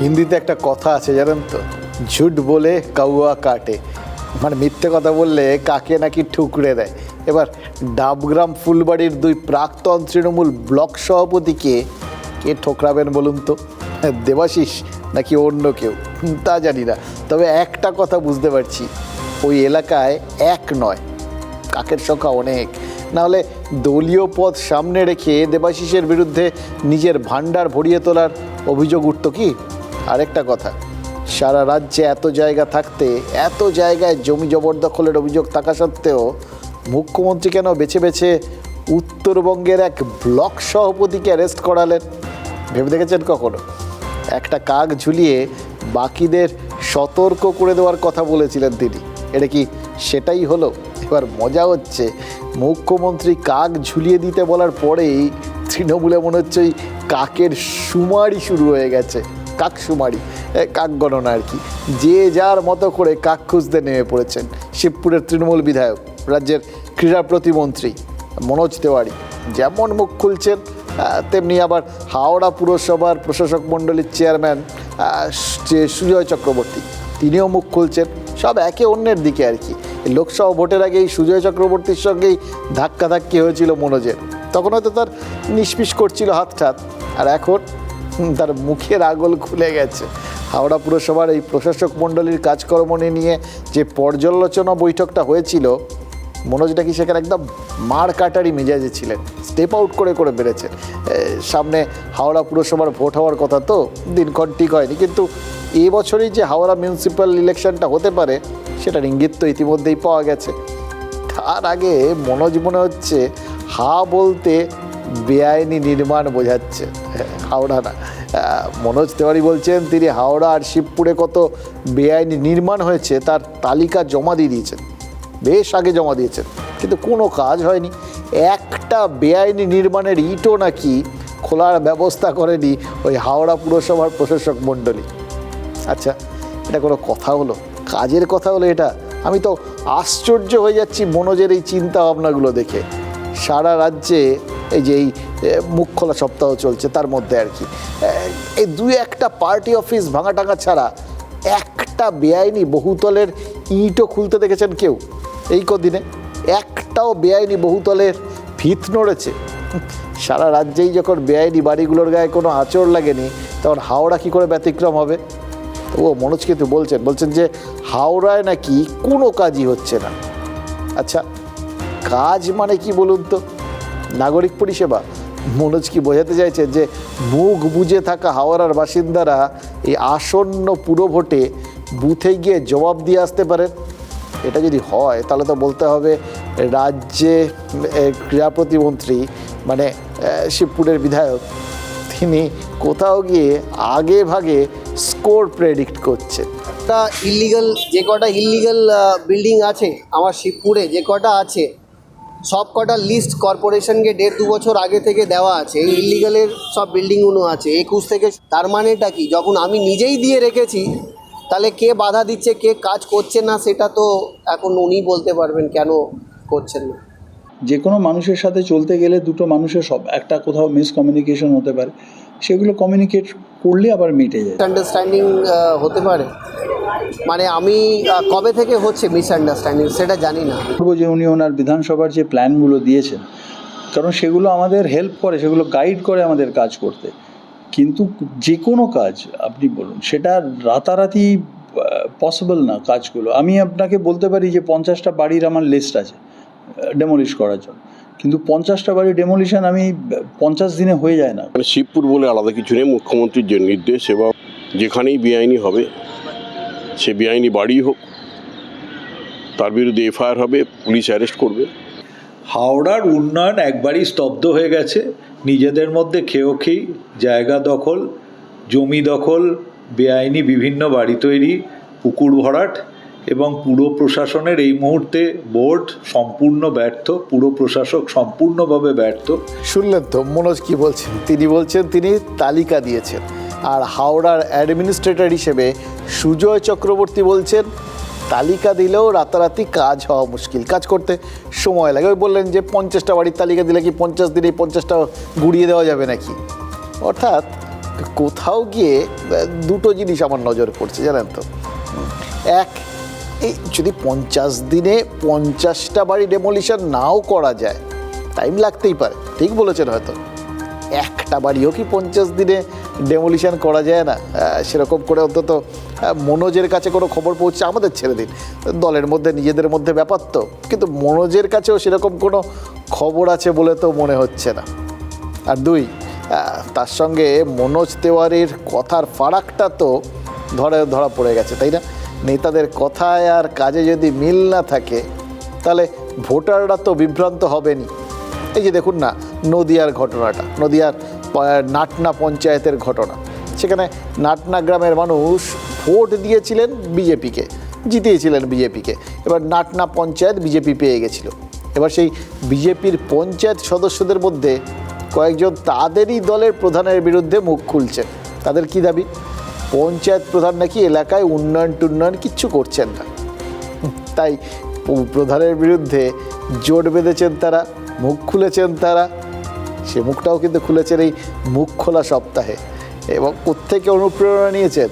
হিন্দিতে একটা কথা আছে, জানেন তো? ঝুট বলে কাউয়া কাটে। মানে মিথ্যে কথা বললে কাকে নাকি ঠুকরে দেয়। এবার ডাবগ্রাম ফুলবাড়ির দুই প্রাক্তন তৃণমূল ব্লক সভাপতিকে কে ঠোকরাবেন বলুন তো? দেবাশিস নাকি অন্য কেউ? তা জানি না। তবে একটা কথা বুঝতে পারছি, ওই এলাকায় এক নয়, কাকের সংখ্যা অনেক। নাহলে দলীয় পদ সামনে রেখে দেবাশিসের বিরুদ্ধে নিজের ভাণ্ডার ভরিয়ে তোলার অভিযোগ উঠত কি? আরেকটা কথা, সারা রাজ্যে এত জায়গা থাকতে, এত জায়গায় জমি জবরদখলের অভিযোগ থাকা সত্ত্বেও মুখ্যমন্ত্রী কেন বেছে বেছে উত্তরবঙ্গের এক ব্লক সভাপতিকে অ্যারেস্ট করালেন? ভেবে দেখেছেন কখনো? একটা কাক ঝুলিয়ে বাকিদের সতর্ক করে দেওয়ার কথা বলেছিলেন তিনি। এটা কি সেটাই হলো? এবার মজা হচ্ছে, মুখ্যমন্ত্রী কাক ঝুলিয়ে দিতে বলার পরেই তৃণমূলে মনে হচ্ছে ওই কাকের সুমারি শুরু হয়ে গেছে। কাক সুমারি এ, কাক গণনা আর কি। যে যার মতো করে কাক খুঁজতে নেমে পড়েছেন শিবপুরের তৃণমূল বিধায়ক রাজ্যের ক্রীড়া প্রতিমন্ত্রী মনোজ তেওয়ারি। যেমন মুখ খুলছেন তেমনি আবার হাওড়া পুরসভার প্রশাসক মণ্ডলীর চেয়ারম্যান যে সুজয় চক্রবর্তী তিনিও মুখ খুলছেন সব একে অন্যের দিকে আর কি। লোকসভা ভোটের আগে এই সুজয় চক্রবর্তীর সঙ্গেই ধাক্কাধাক্কি হয়েছিল মনোজের। তখন হয়তো তার নিষ্পিস করছিল হাত ঠাত আর এখন তার মুখের আগল খুলে গেছে। হাওড়া পুরসভার এই প্রশাসক মণ্ডলীর কাজকর্ম নিয়ে যে পর্যালোচনা বৈঠকটা হয়েছিল, মনোজ নাকি সেখানে একদম মার কাটারি মেজাজে ছিলেন? স্টেপ আউট করে করে বেড়েছেন সামনে হাওড়া পুরসভার ভোট হওয়ার কথা তো দিনক্ষণ ঠিক হয়নি, কিন্তু এবছরই যে হাওড়া মিউনিসিপ্যাল ইলেকশনটা হতে পারে, সেটার ইঙ্গিত তো ইতিমধ্যেই পাওয়া গেছে। তার আগে মনোজ মনে হচ্ছে, হা বলতে বেআইনি নির্মাণ বোঝাচ্ছে। হাওড়া না। মনোজ তেওয়ারি বলছেন, তিনি হাওড়া আর শিবপুরে কত বেআইনি নির্মাণ হয়েছে, তার তালিকা জমা দিয়ে দিয়েছেন। বেশ আগে জমা দিয়েছেন, কিন্তু কোনো কাজ হয়নি। একটা বেআইনি নির্মাণের ইটও নাকি খোলার ব্যবস্থা করেনি ওই হাওড়া পুরসভার প্রশাসক মণ্ডলী। আচ্ছা এটা কোনো কথা হলো? কাজের কথা হলো এটা? আমি তো আশ্চর্য হয়ে যাচ্ছি মনোজের এই চিন্তা ভাবনাগুলো দেখে। সারা রাজ্যে এই যে এই মুখ খোলা সপ্তাহ চলছে তার মধ্যে আর কি। এই দুই একটা পার্টি অফিস ভাঙা টাঙা ছাড়া একটা বেআইনি বহুতলের ইটও খুলতে দেখেছেন কেউ? এই কদিনে একটাও বেআইনি বহুতলের ভিত নড়েছে। সারা রাজ্যেই যখন বেআইনি বাড়িগুলোর গায়ে কোনো আঁচড় লাগেনি, তখন হাওড়া কী করে ব্যতিক্রম হবে? ও মনোজ কিন্তু বলছেন বলছেন যে হাওড়ায় নাকি কোনো কাজই হচ্ছে না। আচ্ছা কাজ মানে কি বলুন তো? নাগরিক পরিষেবা। মনোজ কি বোঝাতে চাইছে যে, মুখ বুঝে থাকা হাওড়ার বাসিন্দারা এই আসন্ন পুরো ভোটে বুথে গিয়ে জবাব দিয়ে আসতে পারেন? এটা যদি হয়, তাহলে তো বলতে হবে রাজ্যে ক্রীড়া প্রতিমন্ত্রী মানে শিবপুরের বিধায়ক, তিনি কোথাও গিয়ে আগে ভাগে স্কোর প্রেডিক্ট করছে একটা ইলিগাল যে কটা ইলিগাল বিল্ডিং আছে, আমার শিবপুরে যে কটা আছে সব কটা লিস্ট কর্পোরেশনকে দেড় দু বছর আগে থেকে দেওয়া আছে, এই ইলিগালের সব বিল্ডিংগুলো আছে। একুশ থেকে তার মানেটা কি? যখন আমি নিজেই দিয়ে রেখেছি, তাহলে কে বাধা দিচ্ছে, কে কাজ করছে না, সেটা তো এখন উনি বলতে পারবেন কেন করছেন না। যে কোনো মানুষের সাথে চলতে গেলে দুটো মানুষের সব, একটা কোথাও মিসকমিউনিকেশন হতে পারে। সেগুলো কমিউনিকেট করলে আবার মিটে যায়। আন্ডারস্ট্যান্ডিং হতে পারে। মানে আমি কবে থেকে হচ্ছে মিস মিসআন্ডারস্ট্যান্ডিং সেটা জানি না। বলব যে উনি ওনার বিধানসভার যে প্ল্যানগুলো দিয়েছেন কারণ সেগুলো আমাদের হেল্প করে সেগুলো গাইড করে আমাদের কাজ করতে। কিন্তু যে কোনো কাজ আপনি বলুন সেটা রাতারাতি পসিবল না কাজগুলো। আমি আপনাকে বলতে পারি যে পঞ্চাশটা বাড়ির আমার লিস্ট আছে ডেমোলিশ করার জন্য। কিন্তু পঞ্চাশটা বাড়ি ডেমোলিশন আমি পঞ্চাশ দিনে হয়ে যায় না। মানে শিবপুর বলে আলাদা কিছু নেই মুখ্যমন্ত্রীর যে নির্দেশ এবং যেখানেই বেআইনি হবে সে বেআইনি বাড়ি হোক তার বিরুদ্ধে এফআইআর হবে পুলিশ অ্যারেস্ট করবে। হাওড়ার উন্নয়ন একবারই স্তব্ধ হয়ে গেছে। নিজেদের মধ্যে খেয়েও জায়গা দখল জমি দখল বেআইনি বিভিন্ন বাড়ি তৈরি পুকুর ভরাট এবং পুরো প্রশাসনের এই মুহূর্তে বোর্ড সম্পূর্ণ ব্যর্থ, পুরো প্রশাসক সম্পূর্ণভাবে ব্যর্থ। শুনলেন তো, মনোজ কি বলছেন? তিনি বলছেন, তিনি তালিকা দিয়েছেন। আর হাওড়ার অ্যাডমিনিস্ট্রেটর হিসেবে সুজয় চক্রবর্তী বলছেন, তালিকা দিলেও রাতারাতি কাজ হওয়া মুশকিল। কাজ করতে সময় লাগে। ওই বললেন যে, পঞ্চাশটা বাড়ির তালিকা দিলে কি পঞ্চাশ দিনে পঞ্চাশটা গুড়িয়ে দেওয়া যাবে নাকি? অর্থাৎ কোথাও গিয়ে দুটো জিনিস আমার নজর পড়ছে, জানেন তো। এক এই যদি পঞ্চাশ দিনে পঞ্চাশটা বাড়ি ডেমোলিশন নাও করা যায় টাইম লাগতেই পারে। ঠিক বলেছেন হয়তো। একটা বাড়িও কি পঞ্চাশ দিনে ডেমোলিশন করা যায় না? সেরকম করে অন্তত মনোজের কাছে কোনো খবর পৌঁছে আমাদের ছেড়ে দিন। দলের মধ্যে, নিজেদের মধ্যে ব্যাপার তো। কিন্তু মনোজের কাছেও সেরকম কোনো খবর আছে বলে তো মনে হচ্ছে না। আর দুই তার সঙ্গে মনোজ তেওয়ারির কথার ফারাকটা তো ধরে ধরা পড়ে গেছে, তাই না? নেতাদের কথায় আর কাজে যদি মিল না থাকে, তাহলে ভোটাররা তো বিভ্রান্ত হবেনি এই যে দেখুন না, নদিয়ার ঘটনাটা, নদিয়ার নাটনা পঞ্চায়েতের ঘটনা। সেখানে নাটনা গ্রামের মানুষ ভোট দিয়েছিলেন বিজেপিকে, জিতিয়েছিলেন বিজেপিকে। এবার নাটনা পঞ্চায়েত বিজেপি পেয়ে গেছিল। এবার সেই বিজেপির পঞ্চায়েত সদস্যদের মধ্যে কয়েকজন তাদেরই দলের প্রধানের বিরুদ্ধে মুখ খুলছে। তাদের কি দাবি? পঞ্চায়েত প্রধান নাকি এলাকায় উন্নয়ন টুন্নয়ন কিচ্ছু করছেন না। তাই প্রধানের বিরুদ্ধে জোট বেঁধেছেন তারা, মুখ খুলেছেন তারা। সে মুখটাও কিন্তু খুলেছেন এই মুখ খোলা সপ্তাহে। এবং কোত্থেকে অনুপ্রেরণা নিয়েছেন?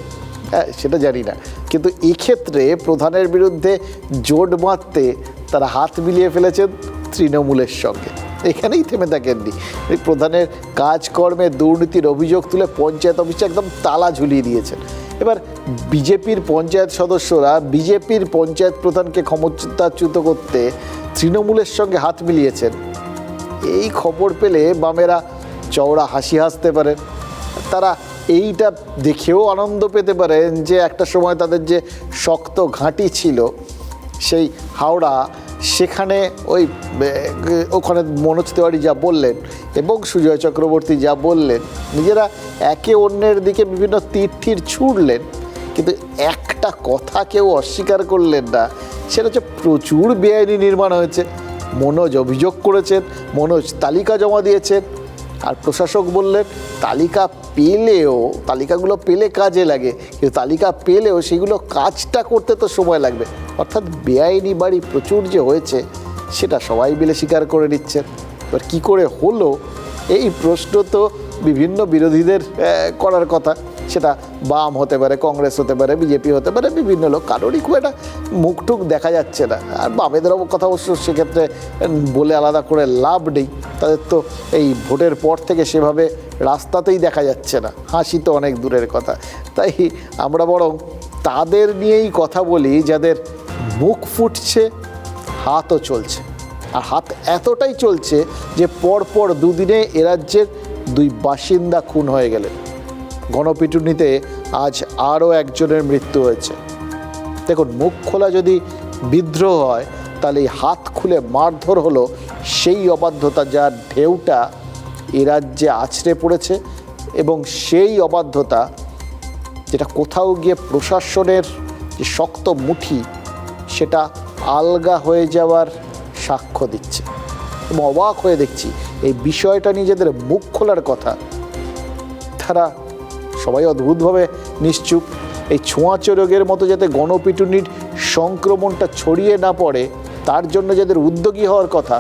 হ্যাঁ সেটা জানি না। কিন্তু এক্ষেত্রে প্রধানের বিরুদ্ধে জোট বাঁধতে তারা হাত মিলিয়ে ফেলেছেন তৃণমূলের সঙ্গে। এখানেই থেমে থাকেননি। এই প্রধানের কাজকর্মে দুর্নীতির অভিযোগ তুলে পঞ্চায়েত অফিসে একদম তালা ঝুলিয়ে দিয়েছেন। এবার বিজেপির পঞ্চায়েত সদস্যরা বিজেপির পঞ্চায়েত প্রধানকে ক্ষমতাচ্যুত করতে তৃণমূলের সঙ্গে হাত মিলিয়েছেন। এই খবর পেলে বামেরা চওড়া হাসি হাসতে পারে। তারা এইটা দেখেও আনন্দ পেতে পারেন যে একটা সময় তাদের যে শক্ত ঘাঁটি ছিল, সেই হাওড়া সেখানে ওই ওখানে মনোজ তিওয়ারি যা বললেন এবং সুজয় চক্রবর্তী যা বললেন, নিজেরা একে অন্যের দিকে বিভিন্ন তীর্থির ছুড়লেন, কিন্তু একটা কথা কেউ অস্বীকার করলেন না, সেটা হচ্ছে প্রচুর বেআইনি নির্মাণ হয়েছে। মনোজ অভিযোগ করেছেন, মনোজ তালিকা জমা দিয়েছেন আর প্রশাসক বললেন তালিকা পেলেও, তালিকাগুলো পেলে কাজে লাগে, কিন্তু তালিকা পেলেও সেগুলো কাজটা করতে তো সময় লাগবে। অর্থাৎ বেআইনি বাড়ি প্রচুর যে হয়েছে, সেটা সবাই মিলে স্বীকার করে নিচ্ছেন এবার কী করে হলো? এই প্রশ্ন তো বিভিন্ন বিরোধীদের করার কথা। সেটা বাম হতে পারে, কংগ্রেস হতে পারে, বিজেপি হতে পারে, বিভিন্ন লোক। কারোরই খুব একটা মুখটুক দেখা যাচ্ছে না। আর বামেদেরও কথা অবশ্য সেক্ষেত্রে বলে আলাদা করে লাভ নেই। তাদের তো এই ভোটের পর থেকে সেভাবে রাস্তাতেই দেখা যাচ্ছে না। হাসি তো অনেক দূরের কথা। তাই আমরা বরং তাদের নিয়েই কথা বলি, যাদের মুখ ফুটছে, হাতও চলছে। আর হাত এতটাই চলছে যে পরপর দুদিনে এ রাজ্যের দুই বাসিন্দা খুন হয়ে গেলেন। গণপিটুনিতে আজ আরও একজনের মৃত্যু হয়েছে। দেখুন, মুখ খোলা যদি বিদ্রোহ হয়, তাহলে এই হাত খুলে মারধর হলো সেই অবাধ্যতা যার ঢেউটা এ রাজ্যে আছড়ে পড়েছে এবং সেই অবাধ্যতা যেটা কোথাও গিয়ে প্রশাসনের যে শক্ত মুঠি, সেটা আলগা হয়ে যাওয়ার সাক্ষ্য দিচ্ছে। এবং অবাক হয়ে দেখছি, এই বিষয়টা নিয়ে যাদের মুখ খোলার কথা। তারা সবাই অদ্ভুতভাবে নিশ্চুপ। এই ছোঁয়াচে রোগের মতো যাতে গণপিটুনির সংক্রমণটা ছড়িয়ে না পড়ে, তার জন্য যাদের উদ্যোগী হওয়ার কথা,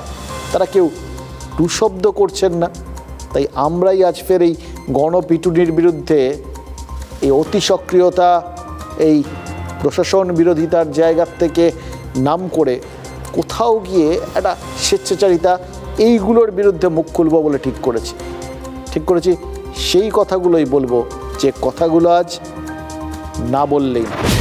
তারা কেউ টুশব্দ করছেন না। তাই আমরাই আজ ফের এই গণপিটুনির বিরুদ্ধে এই অতি সক্রিয়তা, এই প্রশাসন বিরোধিতার জায়গার থেকে নাম করে কোথাও গিয়ে একটা স্বেচ্ছাচারিতা, এইগুলোর বিরুদ্ধে মুখ খুলব বলে ঠিক করেছি। ঠিক করেছি, সেই কথাগুলোই বলব। যে কথাগুলো আজ না বললেই না